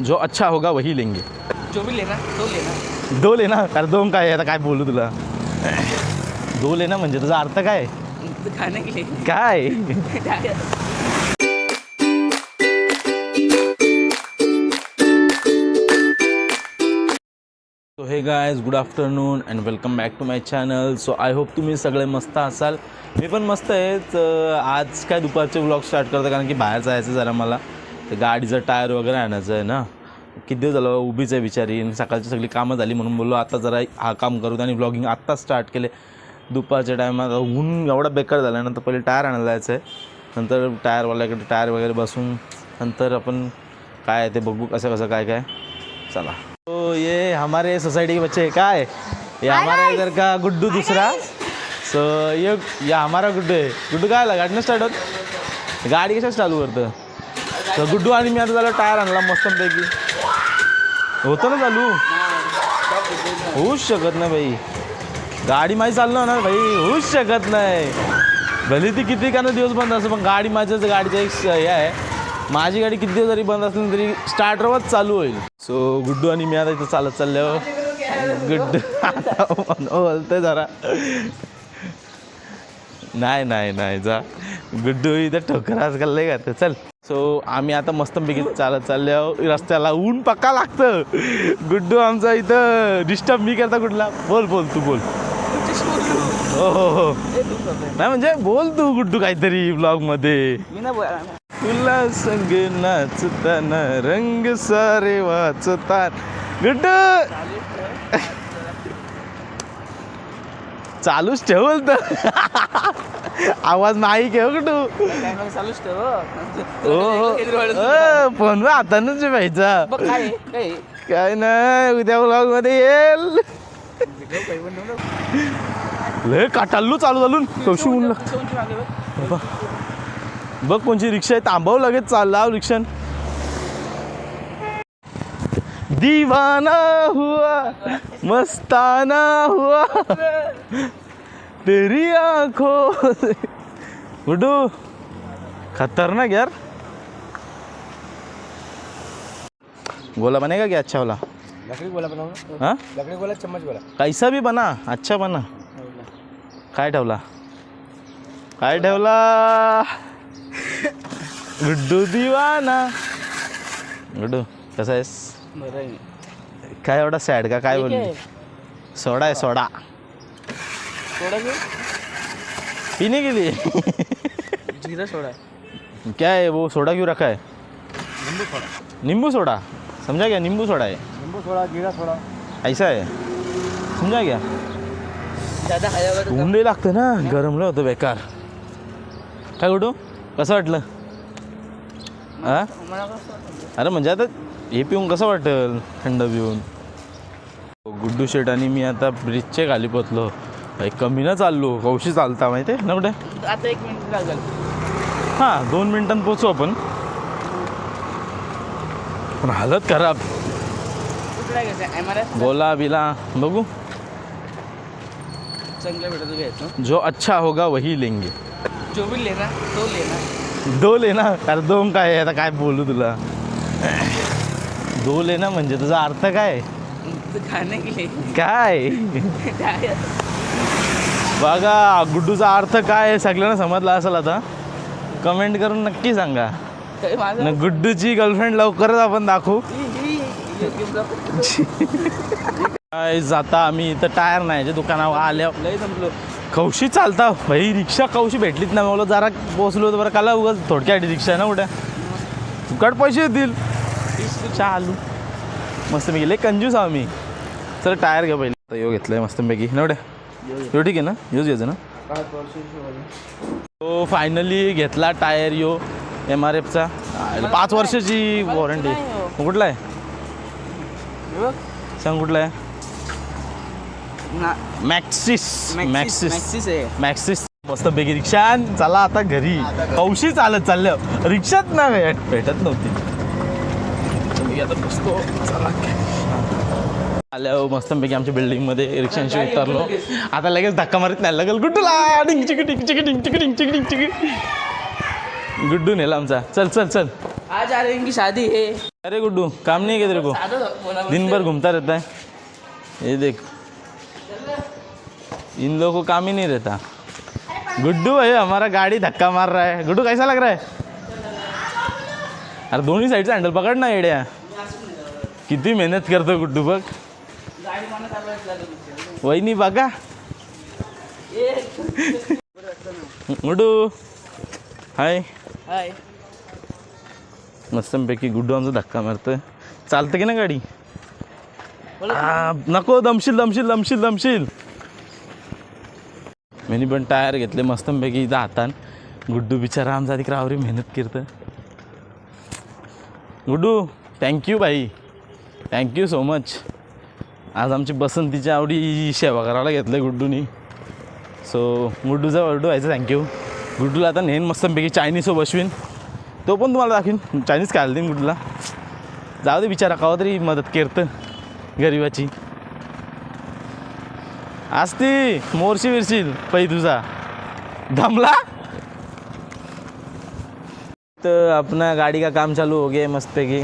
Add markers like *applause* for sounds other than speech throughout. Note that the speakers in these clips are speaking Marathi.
जो अच्छा होगा वही लेंगे। जो भी लेना तो लेना। दो लेना अरे दोन काय आता काय बोलू तुला? दो लेना म्हणजे तुझा अर्थ काय खाने के लिए। काय? So hey guys good afternoon and welcome back to my channel so I hope तुम्ही सगळे मस्त असाल. मी पण मस्त आहे. तर आज काय दुपारचे व्लॉग स्टार्ट करतो कारण की बाहेर जायचं जरा मला. तर गाडीचं टायर वगैरे आणायचं आहे ना. किती दिवस झालं उभीच आहे बिचारी. आणि सकाळची सगळी कामं झाली म्हणून बोललो आता जरा हा काम करू आणि व्लॉगिंग आत्ताच स्टार्ट केले. दुपारच्या टायमात ऊन एवढा बेकार झाला नंतर पहिले टायर आणायला जायचं आहे नंतर टायरवाल्याकडे टायर वगैरे बसून नंतर आपण काय आहे ते बघू कसं कसं काय काय. चला. तो ये हमारे सोसाइटी के बच्चे काय? ये हमारा इधर का गुड्डू दूसरा. सो ये या हमारा गुड्डू आहे गुड्डू काय आला गाडीनं स्टार्ट होत? गाडी कशा चालू करतं तर गुड्डू आणि मी आता झालं टायर आणला मस्तपैकी. होतं ना चालू? होऊच शकत नाही भाई गाडी माझी चालणार ना भाई होऊच शकत नाही. भले ती किती का दिवस बंद असं पण गाडी माझ्याच गाडीचं एक हे आहे. माझी गाडी किती दिवस जरी बंद असली तरी स्टार्टरवरच चालू होईल. सो गुड्डू आणि मी आता इथं चालत चालल्यावर गुड्डू आता जरा. नाही नाही नाही जा. गुड्डू इथं ठोकराच कल्ले का चल. सो आम्ही आता मस्तपैकी चालत चालले रस्त्याला ऊन पक्का लागतं. गुड्डू आमचा इथं डिस्टर्ब मी करता कुठला बोल बोल तू बोल. हो हो हो. नाही म्हणजे बोल तू गुड्डू काहीतरी ब्लॉगमध्ये तुला संग नाचताना रंग सारे वाचतात. गुड्डू! चालूच ठेवल तर *laughs* आवाज नाही घेऊ कॅमेरा चालूच ठेव फोन हातानच व्हायचा काय नाही उद्या ब्लॉगमध्ये येईल. लय काटाल्लू चालू झालून कशी ऊन लाग- कोणची मागे बघ. बघ. कोणची रिक्षा आहे. थांबव लगेच चालला रिक्षा. दीवाना हुआ मस्ताना हुआ. तेरी आंखों से। गुड्डू खतरनाक यार। गोला बनेगा क्या? अच्छा वाला। लकड़ी गोला बनाओ हाँ? लकड़ी गोला चम्मच गोला। कैसा भी बना अच्छा बना। काय ठेवला? काय ठेवला? गुड्डू दिवाना। गुड्डू कसा आहेस. काय एवढा सॅड का? काय बोलली. सोडा आहे सोडा. सोडा घेऊ पीने के लिए जिरा सोडा. क्या है वो सोडा क्यों रखा है? नींबू सोडा. नींबू सोडा? समझा क्या? नींबू सोडा है। नींबू सोडा जीरा सोडा. ऐसा है। समझा क्या? दादा ऊन लई लागतं ना गरमलं होतं बेकार. काय गुड्डू? कसं वाटलं? हा अरे म्हणजे आता हे पिऊन कसं वाटेल थंड पिऊन? गुड्डू शेट आणि मी आता ब्रिजच्या खाली पोचलो भाई कमी ना चाललो. कौशी चालता माहिती आहे ना कुठे? आता एक मिनिट लागेल हां दोन मिनिटांत पोचू आपण. पण हालत खराब. गोला बिला बघू. चांगलं भेटत घ्यायचं. जो अच्छा होगा वही लेंगे. जो भी लेना तो लेना. दो लेना. अरे दोन काय आता काय बोलू तुला? दो लेना म्हणजे तुझा अर्थ काय? काय? काय बघा गुड्डूचा अर्थ काय आहे? सगळ्यांना समजला असेल आता. कमेंट करून नक्की सांगा. न गुड्डूची गर्लफ्रेंड लवकरच आपण दाखवू. जाता आम्ही इथं टायर नाही जे दुकानावर आल्या. कौशी चालता? भाई रिक्षा कौशी भेटलीच नाही. मला जरा पोहोचलो होतो बरं काला उगाच थोडक्यासाठी रिक्षा आहे ना कुठे? फुकट पैसे देतील. चालू. मस्त मी गेले कंजूस आहो मी. चल टायर घ्या पहिले. आता यो घेतलंय मस्तपैकी. नवड्या यो ठीक आहे ना? योच घ्यायचं ना? तो फायनली घेतला टायर यो एम आर एफचा पाच वर्षाची वॉरंटी कुठला आहे सांग कुठला आहे? मॅक्सिस मॅक्सिस मॅक्सिस मस्त पैकी रिक्षा चला आता घरी. कौशी चालत चाललं. रिक्षात ना भेट भेटत नव्हती. आता बसतो आल्या मस्तपैकी आमच्या बिल्डिंगमध्ये रिक्षांशी उतरलो. आता लगेच धक्का मारत नाही. लगेच गुड्डूला डिंग चिकी डिंग चिकी डिंग चिकी डिंग चिकी डिंग चिकी गुड्डू नेला आमचा. चल चल चल. आज आ रहे इनकी शादी है. अरे गुड्डू काम नहीं तेरे को? सादा बोला दिन भर घूमता रहता है. ये देख. इन लोगों को काम ही नहीं रहता. गुड्डू है हमारा गाड़ी धक्का मार रहा है. गुड्डू कैसा लग रहा है? अरे दोन्ही साईडचा हँडल पकड ना येड्या किती मेहनत करतो गुड्डू बघ. गाडी वहिनी बघा. ए गुड्डू. हाय. हाय. मस्तपैकी गुड्डू आमचा धक्का मारतोय. चालतं की ना गाडी? नको दमशील दमशील दमशील दमशील. मी पण टायर घेतले मस्तपैकी इथं हातान. गुड्डू बिचारा आमचा तिकडे आवरी मेहनत करतं गुड्डू थँक्यू भाई थँक्यू सो मच आज आमची बसंतीची आवडी सेवा करायला घेतलं गुड्डूनी. सो गुड्डूचा वर्डू व्हायचं थँक्यू गुड्डूला आता नेहमी मस्तपैकी चायनीज हो बसवीन तो पण तुम्हाला दाखवीन. चायनीज खायला देईन गुड्डूला? जाऊ दे बिचारा कावा तरी मदत करतं गरिबाची. असती मोरशी विरशील पै तुझा दमला? तर अपना गाड़ी का काम चालू हो गया मस्त पैकी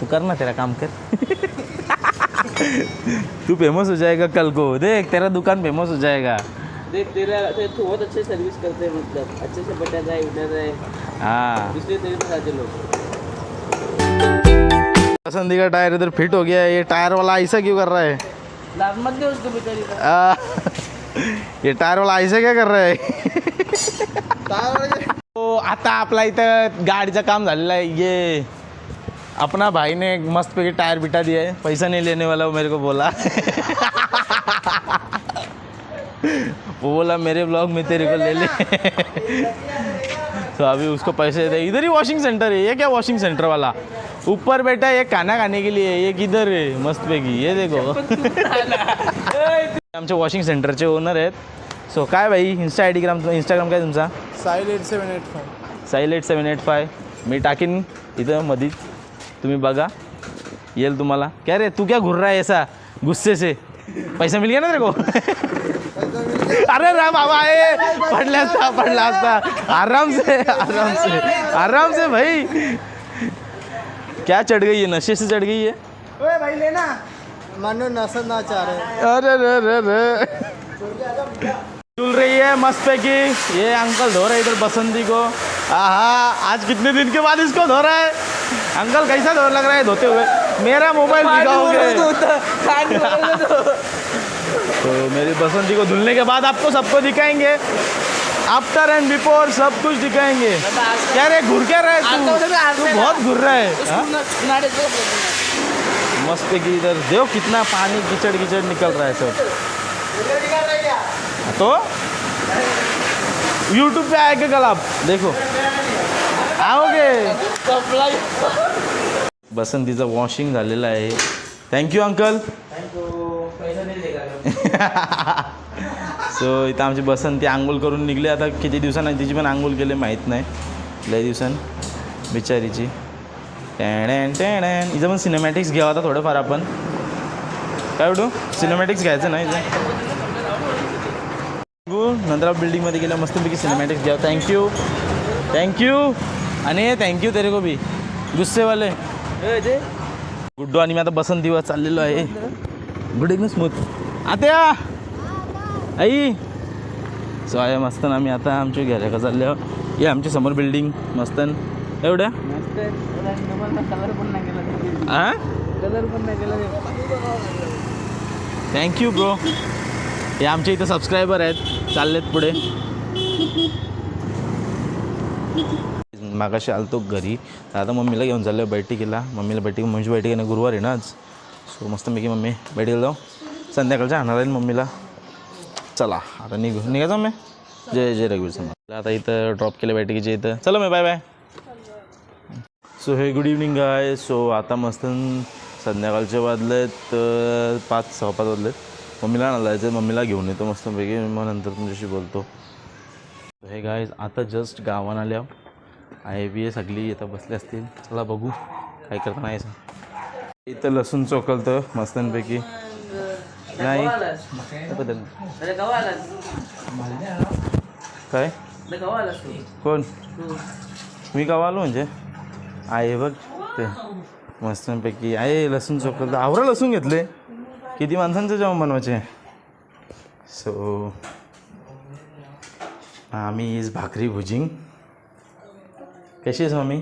तू कर ना तेरा काम कर. तू फेमस हो जाएगा कल को. देख तेरा दुकान फेमस हो जाएगा. देख तेरा ते तू बहुत अच्छे सर्विस करते हैं मतलब. अच्छे से बटाता है उठाता है हाँ. इसलिए तेरे पास आते लोग पसंदी का टायर इधर फिट हो गया है. ये टायर वाला ऐसा क्यों कर रहा है? लाभ मत दे उसको बेचारी ये टायर वाला ऐसे क्या कर रहा है? तो आता आपला इथं गाडीचं काम झालेलं आहे. ये. अपना भाई ने मस्त पैकी टायर बिटा दिया है। पैसा नहीं लेने वाला वो मेरे को बोला। वो बोला मेरे ब्लॉग में तेरे को ले ले। तो अभी उसको पैसे दे। इधर ही वॉशिंग सेंटर है ये क्या वॉशिंग सेंटर वाला? ऊपर बैठा है ये खाना खाने के लिए ये किधर है? मस्त पैकी ये देखो। आमचे वॉशिंग सेंटरचे ओनर आहेत। सो काय भाई insta I D gram Instagram काय तुमचा? Sail eight seven eight five Sail eight seven eight five मी टाकीन इथं मधीच तुम्ही बघा. येईल तुम्हाला. क्या रे तू क्या घुर रहा है ऐसा? गुस्से से. पैसा मिल गया ना तेरे को? *laughs* अरे राम बाबा ए पडला असता पडला असता आराम से आराम से आराम से भाई. क्या चढ़ गई है नशे से चढ़ गई है ओए भाई लेना. मानो नसर ना चाह रहे अरे रे रे रे चुल रही है मस्त पैकी ये अंकल धो रहे हैं इधर बसंती को. आहा आज कितने दिन के बाद इसको धो रहा है? अंकल कैसा धो लग रहा है धोते हुए? मेरा मोबाइल दिखाओगे तो मेरी बसंती को धुलने के बाद आपको सबको दिखाएँगे। आफ्टर एंड बिफोर सब कुछ दिखाएँगे। क्या रे घुर क्या रहा है तू? तू बहुत घुर रहा है हाँ? मस्त की इधर देखो कितना पानी कीचड़ कीचड़ निकल रहा है सब। तो? यूट्यूब पे आएगा कल आप देखो। आओगे बसंतीचं वॉशिंग झालेलं आहे. थँक्यू अंकल सो इथं आमची बसंती आंघोळ करून निघली. आता किती दिवसांनी तिची पण आंघोळ केले माहीत नाही. लय दिवसां बिचारीची. टॅण टॅण हिचं पण सिनेमॅटिक्स घ्यावं आता थोडंफार आपण. काय उठू सिनेमॅटिक्स घ्यायचं नाही इथं. नंतर बिल्डिंगमध्ये गेलं मस्तपैकी सिनेमॅटिक्स घ्यावं. थँक्यू थँक्यू आणि थँक्यू तेरे को भी. गुस्सेवाले. गुड्डू आणि मी आता बसंत दिवस चाललेलो आहे. गुड एकदम स्मूथ आत्या! आई! सो आहे मस्त ना आम्ही आता. आमच्या घरा का चाललो हे आमची समोर बिल्डिंग मस्तन एवढ्या? हां थँक्यू ब्रो हे आमच्या इथं सबस्क्रायबर आहेत. चाललेत पुढे. मागाशी आलतो घरी. तर आता मम्मीला घेऊन चाललो बैठकीला. मम्मीला बैठक म्हणजे बैठक आहे गुरुवार आहे ना आज. सो मस्त मी मम्मी बैठकीला जाऊ. संध्याकाळच्या आणणार आहे मम्मीला. चला आता निघू. निघा जाऊ मी जय जय रघुवीर समोर आता इथं ड्रॉप केलं बैठकीच्या इथं. चला मी बाय बाय सो हे गुड इव्हनिंग आहे सो आता मस्त संध्याकाळचे वाजलेत तर पाच सहा पाच वाजलेत. मम्मीला आणायला जायचं मम्मीला घेऊन येतो मस्तपैकी. मग नंतर तुमच्याशी बोलतो. हे गाय आता जस्ट गावान आल्या आहे बी आहे सगळी आता बसले असतील. चला बघू काय करता नाही इथं लसूण चोकलतं मस्तपैकी नाही. काय? कोण? तू. मी गावा आलो म्हणजे? आहे बघ ते. मस्तपैकी आहे लसूण चोखलं आवरा लसूण घेतले. किती माणसांचं जेवण बनवायचे? सो आम्ही इज भाकरी भुजिंग. कशी आहेस मम्मी?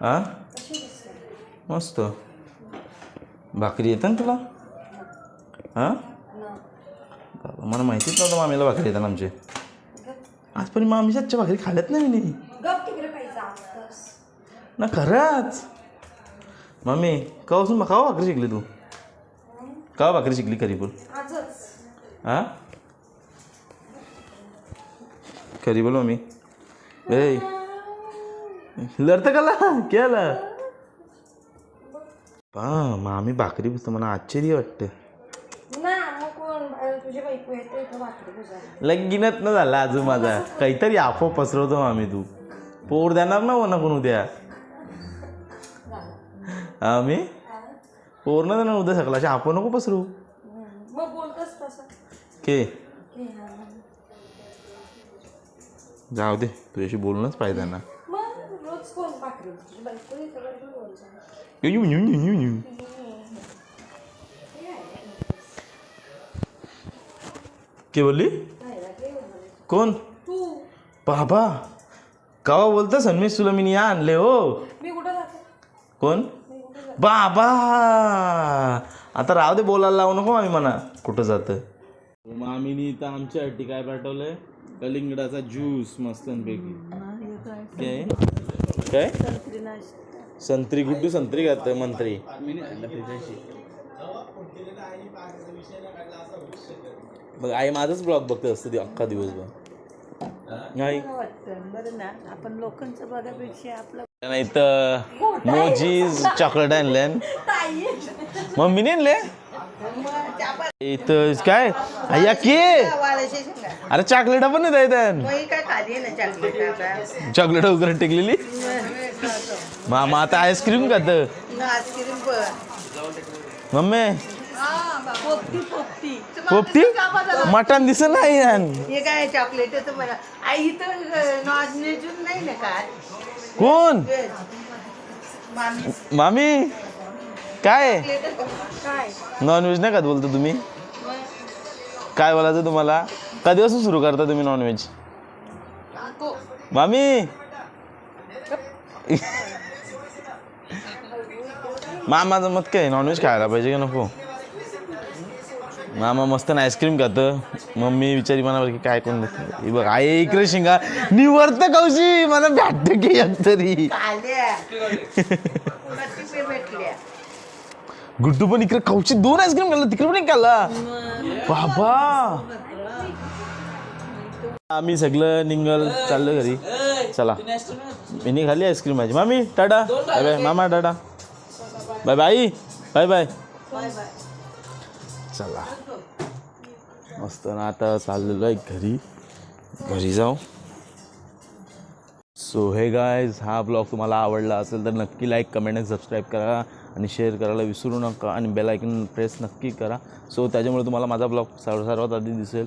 आ? मस्त. भाकरी येतं ना तुला? हां बाबा, मला माहितीच नव्हतं मामीला भाकरी येतात आमचे. आजपर्यंत मामीच्या आजच्या भाकरी खाल्ल्यात नाही मी. ना खरंच? मम्मी कवापासून का भाकरी शिकली तू? का भाकरी शिकली करी बोल. आजच. हां करी बोल मम्मी. ए लढतं कला केलं पा मामी भाकरी बसतं मला आश्चर्य वाटतं. ना मग कोण? अ, तुझी बायको येते इथं भाकरी गुजारा लगीनच न झाला अजून माझा. काहीतरी आफो पसरवतो मामी तू. पोर देणार ना म्हणा कोण उद्या? आम्ही पोर न देणार उद्या सकाळची. आपो नको पसरू. मग बोलतस तसं. के? जाऊ दे तुझ्याशी बोलणंच पाहिजे ना. के बोलली? कोण? तू. बाबा कावा बोलतं सन्मेश तुला मी या आणले हो. मी कुठं जाते? कोण? बाबा! आता राव दे बोलायला लावू नको आम्ही म्हणा कुठं जातं मामीनी तर आमच्यासाठी काय पाठवलंय? कलिंगडाचा ज्यूस मस्तपैकी काय? काय? संत्री गुड्डू संत्री घात मंत्री? बघ आई माझाच ब्लॉग बघते असतं ती अख्खा दिवसभर. नाही. वाटतं बरं ना. आपण लोकांचं बघापेक्षा आपलं नाही तर मोजीज चॉकलेट आणले मम्मीने आणले? इथं काय? अय्या के? अरे चॉकलेट पण नाही द्यायचं काय खाली ना चॉकलेट चॉकलेट वगैरे टेकलेली? मामा आता आईस्क्रीम खात. Ice cream mummy. पोपटी पोपटी. पोपटी? मटण दिसत नाही यान. हे काय चॉकलेट तर मला आई इथं नॉन व्हेज नाही ना काय कोण? व्हेज मामी. मामी? काय? काय? नॉनव्हेज नाही खात बोलतो तुम्ही? काय बोलायचं तुम्हाला? कधीपासून सुरू करता तुम्ही नॉनव्हेज मामी! मामाचं मत काय? नॉनव्हेज खायला पाहिजे का नको? मामा मस्त आईस्क्रीम खातं. मम्मी विचारी मनावर की काय कोण देतं? बघ आई इकडे शिंगा. निवर्त कौशी मला भेटते की एक तरी गुड्डू पण इकडे कौशी दोन आईस्क्रीम खाल्ला तिकडे पण एक खाल्ला. बाबा! आम्ही सगळं निघल चाललो घरी. चला. मी खाली आईस्क्रीम माझी मामी टाटा. Bye bye. मामा tata. Bye bye bye bye. चला. मस्त ना आता चाललेलो आहे घरी. घरी जाऊ. सो हे गायज हा ब्लॉग तुम्हाला आवडला असेल तर नक्की लाईक कमेंट आणि सबस्क्राईब करा आणि शेअर करायला विसरू नका आणि बेल आयकन प्रेस नक्की करा. सो त्याच्यामुळे तुम्हाला माझा ब्लॉग सर्व सर्वात आधी दिसेल.